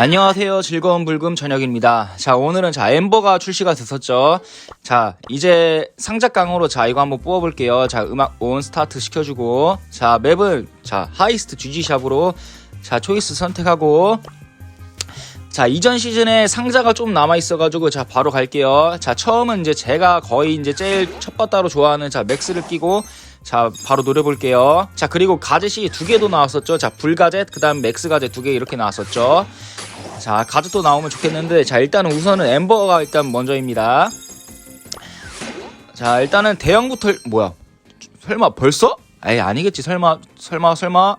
안녕하세요. 즐거운 불금 저녁입니다. 자, 오늘은 자, 엠버가 출시가 됐었죠. 자, 이제 상작강으로 자, 이거 한번 뽑아볼게요. 자, 음악 온 스타트 시켜주고. 자, 맵은 자, 하이스트 GG샵으로 자, 초이스 선택하고. 자, 이전 시즌에 상자가 좀 남아있어가지고, 자, 바로 갈게요. 자, 처음은 이제 제가 거의 이제 제일 첫 바따로 좋아하는 자, 맥스를 끼고, 자, 바로 노려볼게요. 자, 그리고 가젯이 두 개도 나왔었죠. 자, 불가젯, 그 다음 맥스 가젯 두 개 이렇게 나왔었죠. 자, 가젯도 나오면 좋겠는데, 자, 일단은 우선은 엠버가 일단 먼저입니다. 자, 일단은 대형부터, 뭐야. 설마 벌써? 에이, 아니겠지. 설마, 설마, 설마.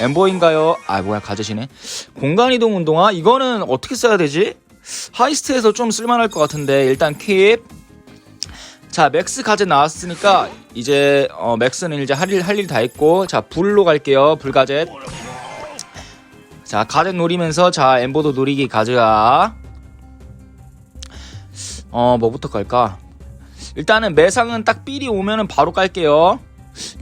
엠버인가요? 아, 뭐야, 가젯이네. 공간이동 운동화? 이거는 어떻게 써야 되지? 하이스트에서 좀 쓸만할 것 같은데, 일단 킵. 자, 맥스 가젯 나왔으니까, 이제, 어, 맥스는 이제 할 일, 할 일 다 했고, 자, 불로 갈게요. 불 가젯. 자, 가젯 노리면서, 자, 엠버도 노리기 가즈아. 어, 뭐부터 깔까? 일단은 매상은 딱 삘이 오면은 바로 깔게요.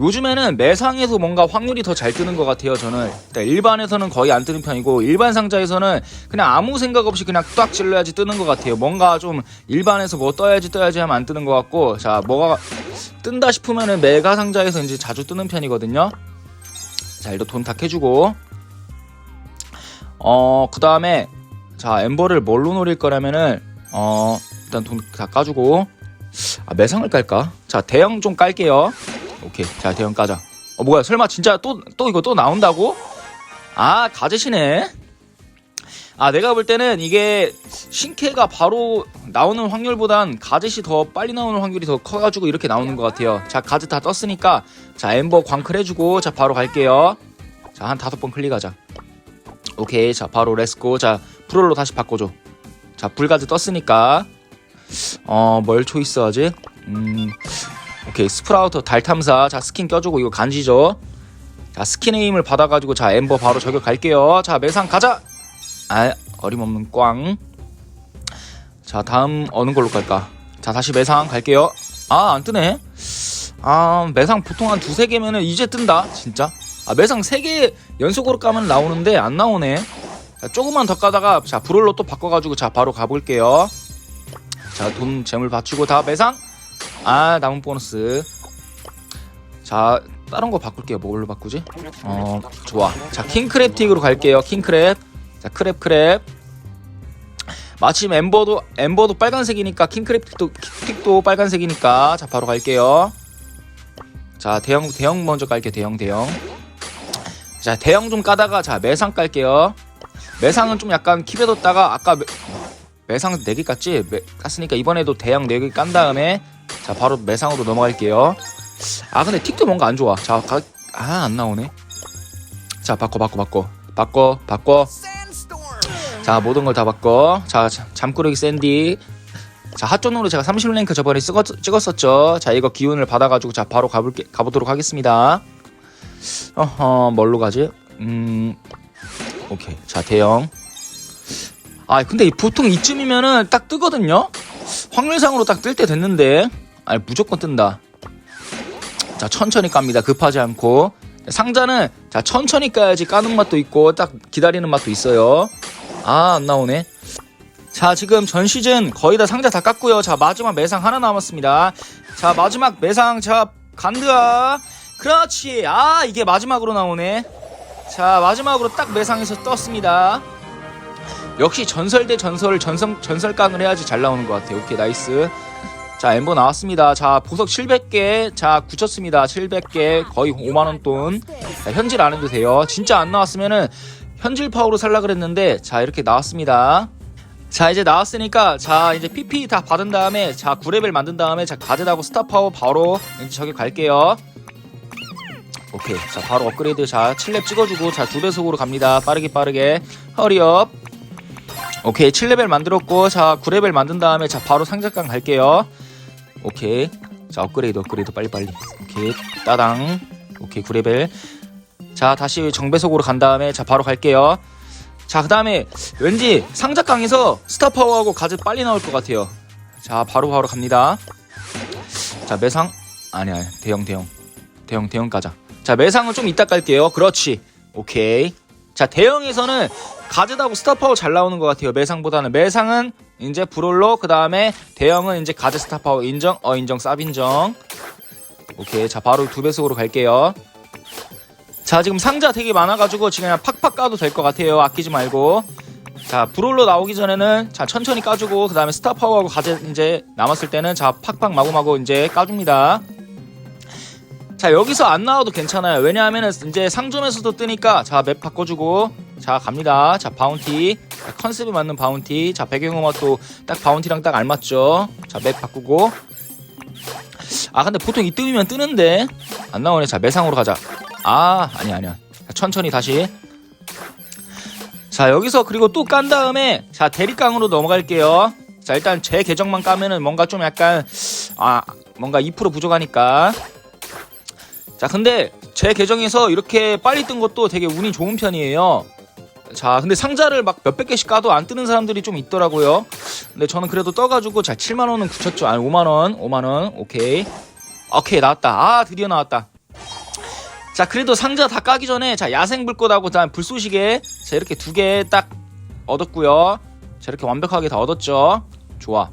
요즘에는 매상에서 뭔가 확률이 더 잘 뜨는 것 같아요, 저는. 일단 일반에서는 거의 안 뜨는 편이고, 일반 상자에서는 그냥 아무 생각 없이 그냥 딱 질러야지 뜨는 것 같아요. 뭔가 좀 일반에서 뭐 떠야지 떠야지 하면 안 뜨는 것 같고, 자, 뭐가 뜬다 싶으면은 메가 상자에서 이제 자주 뜨는 편이거든요. 자, 일단 돈 다 캐주고. 어, 그 다음에, 자, 엠버를 뭘로 노릴 거라면은, 어, 일단 돈 다 까주고. 아, 매상을 깔까? 자, 대형 좀 깔게요. 오케이. 자, 대형 까자. 어, 뭐야, 설마 진짜 또, 또 이거 또 나온다고? 아, 가젯이네. 아, 내가 볼 때는 이게 신캐가 바로 나오는 확률보단 가젯이 더 빨리 나오는 확률이 더 커가지고 이렇게 나오는 것 같아요. 자, 가젯 다 떴으니까, 자, 엠버 광클 해주고, 자, 바로 갈게요. 자, 한 다섯 번 클릭하자. 오케이. 자, 바로 렛츠고. 자, 프롤로 다시 바꿔줘. 자, 불가즈 떴으니까, 어, 뭘 초이스 하지? 음, 오케이. 스프라우터 달 탐사. 자, 스킨 껴주고, 이거 간지죠? 자, 스킨 에임을 받아가지고, 자, 엠버 바로 저격 갈게요. 자, 매상 가자! 아, 어림없는 꽝. 자, 다음 어느 걸로 갈까? 자, 다시 매상 갈게요. 아, 안 뜨네. 아, 매상 보통 한 두세 개면은 이제 뜬다. 진짜. 아, 매상 세 개 연속으로 까면 나오는데 안 나오네. 자, 조금만 더 까다가 자, 브롤로 또 바꿔가지고 자, 바로 가볼게요. 자, 돈 재물 받치고 다 매상. 아, 남은 보너스. 자, 다른 거 바꿀게요. 뭘로 바꾸지? 어, 좋아. 자, 킹크랩 틱으로 갈게요. 킹크랩. 자, 크랩 크랩. 마침 엠버도 엠버도 빨간색이니까 킹크랩 틱도 틱도 빨간색이니까 자, 바로 갈게요. 자, 대형 대형 먼저 깔게. 대형 대형. 자, 대형 좀 까다가 자, 매상 깔게요. 매상은 좀 약간 킵에 뒀다가 아까 매, 매상 4개 깠지? 매, 깠으니까 이번에도 대형 4개 깐 다음에 자, 바로 매상으로 넘어갈게요. 아, 근데 틱도 뭔가 안 좋아. 자, 가, 아, 안 나오네. 자, 바꿔 바꿔 바꿔. 바꿔 바꿔. 자, 모든 걸 다 바꿔. 자, 자, 잠꾸러기 샌디. 자, 핫존으로 제가 30랭크 저번에 찍었, 찍었었죠. 자, 이거 기운을 받아가지고, 자, 바로 가볼게, 가보도록 하겠습니다. 어허, 뭘로 가지? 음, 오케이. 자, 대형. 아, 근데 보통 이쯤이면은 딱 뜨거든요? 확률상으로 딱 뜰 때 됐는데. 아니, 무조건 뜬다. 자, 천천히 깝니다. 급하지 않고. 상자는, 자, 천천히 까야지 까는 맛도 있고, 딱 기다리는 맛도 있어요. 아, 안 나오네. 자, 지금 전 시즌 거의 다 상자 다 깠고요. 자, 마지막 매상 하나 남았습니다. 자, 마지막 매상, 자, 간드아. 그렇지. 아, 이게 마지막으로 나오네. 자, 마지막으로 딱 매상에서 떴습니다. 역시 전설 대 전설을 전성, 전설깡을 해야지 잘 나오는 것 같아요. 오케이, 나이스. 자, 엠버 나왔습니다. 자, 보석 700개. 자, 굳혔습니다. 700개. 거의 5만원 돈. 자, 현질 안 해도 돼요. 진짜 안 나왔으면은 현질 파워로 살라 그랬는데, 자, 이렇게 나왔습니다. 자, 이제 나왔으니까, 자, 이제 PP 다 받은 다음에, 자, 9레벨 만든 다음에, 자, 가젯하고 스타 파워 바로 이제 저기 갈게요. 오케이. 자, 바로 업그레이드. 자, 7렙 찍어주고, 자, 두 배속으로 갑니다. 빠르게, 빠르게. 허리업. 오케이. 7레벨 만들었고, 자, 9레벨 만든 다음에, 자, 바로 상작강 갈게요. 오케이. 자, 업그레이드, 업그레이드, 빨리빨리. 오케이. 따당. 오케이, 9레벨. 자, 다시 정배속으로 간 다음에, 자, 바로 갈게요. 자, 그 다음에, 왠지 상작강에서 스타파워하고 가젯 빨리 나올 것 같아요. 자, 바로 바로 갑니다. 자, 매상. 아니야, 대형, 대형. 대형, 대형 가자. 자, 매상은 좀 이따 깔게요. 그렇지. 오케이. 자, 대형에서는 가제다고 스타파워 잘 나오는 것 같아요. 매상보다는 매상은 이제 브롤로 그 다음에 대형은 이제 가제 스타파워 인정 어 인정 쌉 인정. 오케이 자 바로 두 배속으로 갈게요. 자 지금 상자 되게 많아가지고 지금 그냥 팍팍 까도 될 것 같아요. 아끼지 말고. 자 브롤로 나오기 전에는 자 천천히 까주고 그 다음에 스타파워하고 가제 이제 남았을 때는 자 팍팍 마구마구 이제 까줍니다. 자 여기서 안 나와도 괜찮아요 왜냐하면은 이제 상점에서도 뜨니까 자 맵 바꿔주고 자 갑니다. 자 바운티. 자, 컨셉에 맞는 바운티. 자 배경음악 또딱 바운티랑 딱 알맞죠? 자 맵 바꾸고. 아 근데 보통 이뜸이면 뜨는데 안 나오네. 자 매상으로 가자. 아 아니 아니야. 자, 천천히 다시. 자 여기서 그리고 또 깐 다음에 자 대립강으로 넘어갈게요. 자 일단 제 계정만 까면은 뭔가 좀 약간 아 뭔가 2% 부족하니까. 자 근데 제 계정에서 이렇게 빨리 뜬 것도 되게 운이 좋은 편이에요 자 근데 상자를 막 몇백 개씩 까도 안 뜨는 사람들이 좀 있더라고요. 근데 저는 그래도 떠가지고 자 7만 원은 굳혔죠. 아니 5만 원 5만 원. 오케이. 오케이 나왔다. 아 드디어 나왔다. 자 그래도 상자 다 까기 전에 자 야생 불꽃하고 다음 불쏘시개 자 이렇게 두 개 딱 얻었고요. 자 이렇게 완벽하게 다 얻었죠. 좋아.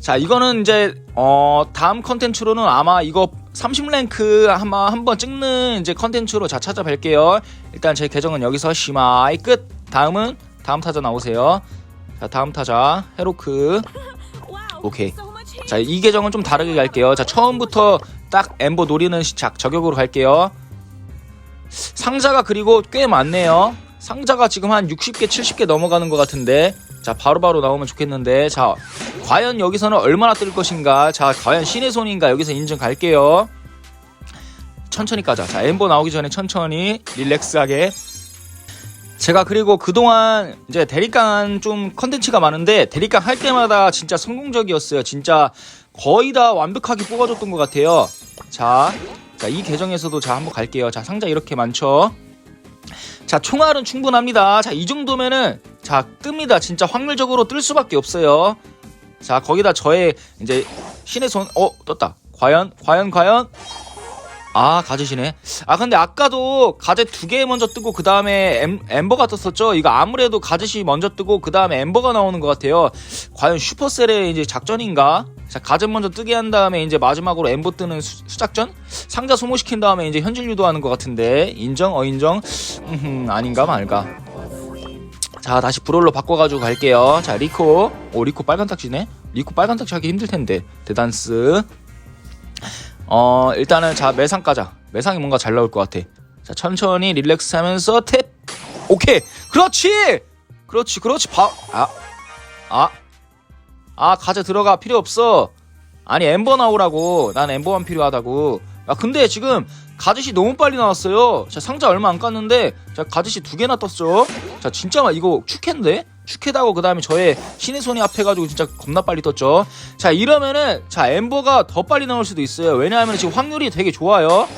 자 이거는 이제 어 다음 컨텐츠로는 아마 이거 30랭크 아마 한번 찍는 이제 컨텐츠로 자 찾아뵐게요. 일단 제 계정은 여기서 시마이 끝. 다음은 다음 타자 나오세요. 자 다음 타자 헤로크. 오케이. 자 이 계정은 좀 다르게 갈게요. 자 처음부터 딱 엠버 노리는 시작 저격으로 갈게요. 상자가 그리고 꽤 많네요. 상자가 지금 한 60개 70개 넘어가는 것 같은데 자 바로 바로 나오면 좋겠는데 자 과연 여기서는 얼마나 뜰 것인가? 자 과연 신의 손인가? 여기서 인증 갈게요. 천천히 까자. 자 엠버 나오기 전에 천천히 릴렉스하게. 제가 그리고 그동안 이제 대립강 좀 컨텐츠가 많은데 대립강 할 때마다 진짜 성공적이었어요. 진짜 거의 다 완벽하게 뽑아줬던 것 같아요. 자, 자 이 계정에서도 자 한번 갈게요. 자 상자 이렇게 많죠? 자 총알은 충분합니다. 자 이 정도면은 자 뜹니다. 진짜 확률적으로 뜰 수밖에 없어요. 자 거기다 저의 이제 신의 손어 떴다. 과연 과연 과연? 아 가지시네. 아 근데 아까도 가제 두개 먼저 뜨고 그 다음에 엠버가 떴었죠? 이거 아무래도 가젯이 먼저 뜨고 그 다음에 엠버가 나오는 것 같아요. 과연 슈퍼셀의 이제 작전인가? 자 가젯 먼저 뜨게 한 다음에 이제 마지막으로 엠버 뜨는 수, 수작전? 상자 소모시킨 다음에 이제 현질 유도하는 것 같은데. 인정 어 인정? 음 아닌가 말까 자 다시 브롤로 바꿔가지고 갈게요. 자 리코. 오 리코 빨간 딱지네? 리코 빨간 딱지 하기 힘들 텐데. 대단스. 어 일단은 자 매상 까자. 매상이 뭔가 잘 나올 것 같아. 자 천천히 릴렉스 하면서 탭. 오케이! 그렇지! 그렇지 그렇지. 바아아. 아, 아, 가자 들어가. 필요 없어. 아니 엠버 나오라고. 난 엠버만 필요하다고 아 근데 지금 가짓이 너무 빨리 나왔어요. 자 상자 얼마 안 깠는데 자 가짓이 두 개나 떴죠? 자 진짜 막 이거 축해인데? 축해다고 그 다음에 저의 신의 손이 앞에 가지고 진짜 겁나 빨리 떴죠? 자 이러면은 자 엠버가 더 빨리 나올 수도 있어요. 왜냐하면 지금 확률이 되게 좋아요.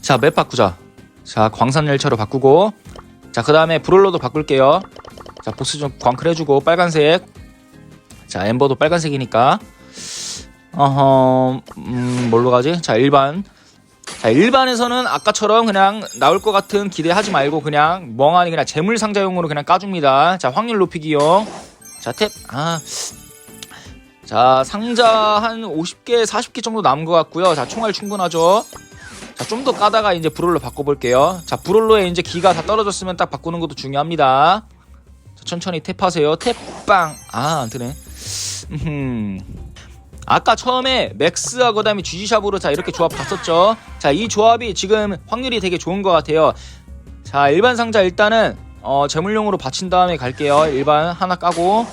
자 맵 바꾸자. 자 광산열차로 바꾸고. 자 그 다음에 브롤러도 바꿀게요. 자 보스 좀 광클 해주고 빨간색. 자 엠버도 빨간색이니까 어허 음 뭘로 가지? 자 일반. 자 일반에서는 아까처럼 그냥 나올 것 같은 기대하지 말고 그냥 멍하니 그냥 재물 상자용으로 그냥 까줍니다. 자 확률 높이기요. 자 탭 아. 자 상자 한 50개 40개 정도 남은 것 같고요. 자 총알 충분하죠? 자 좀 더 까다가 이제 브롤로 바꿔볼게요. 자 브롤로에 이제 기가 다 떨어졌으면 딱 바꾸는 것도 중요합니다. 자, 천천히 탭하세요. 탭 빵. 아 안 되네. 음 아까 처음에 맥스하고 그다음에 GG샵으로 자 이렇게 조합 봤었죠? 자 이 조합이 지금 확률이 되게 좋은 것 같아요. 자 일반 상자 일단은 어 재물용으로 받친 다음에 갈게요. 일반 하나 까고.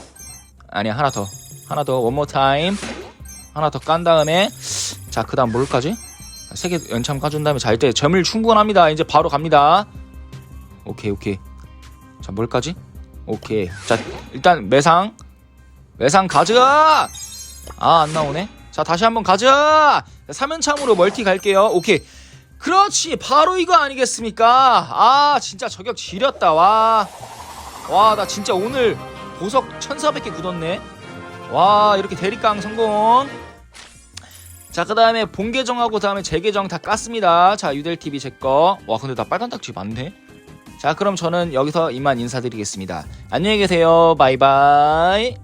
아니 하나 더. 하나 더 원모 타임 하나 더 깐 다음에. 자 그 다음 뭘까지? 세 개 연참 까준 다음에 자 이때 재물 충분합니다. 이제 바로 갑니다. 오케이 오케이. 자 뭘까지? 오케이. 자 일단 매상. 매상 가져가 아 안 나오네. 자 다시 한번 가자! 3연참으로 멀티 갈게요. 오케이. 그렇지. 바로 이거 아니겠습니까? 아 진짜 저격 지렸다. 와. 와 나 진짜 오늘 보석 1400개 굳었네. 와 이렇게 대립강 성공. 자 그 다음에 본계정하고 다음에 재계정 다 깠습니다. 자 유델TV 제거. 와 근데 나 빨간 딱지 많네. 자 그럼 저는 여기서 이만 인사드리겠습니다. 안녕히 계세요. 바이바이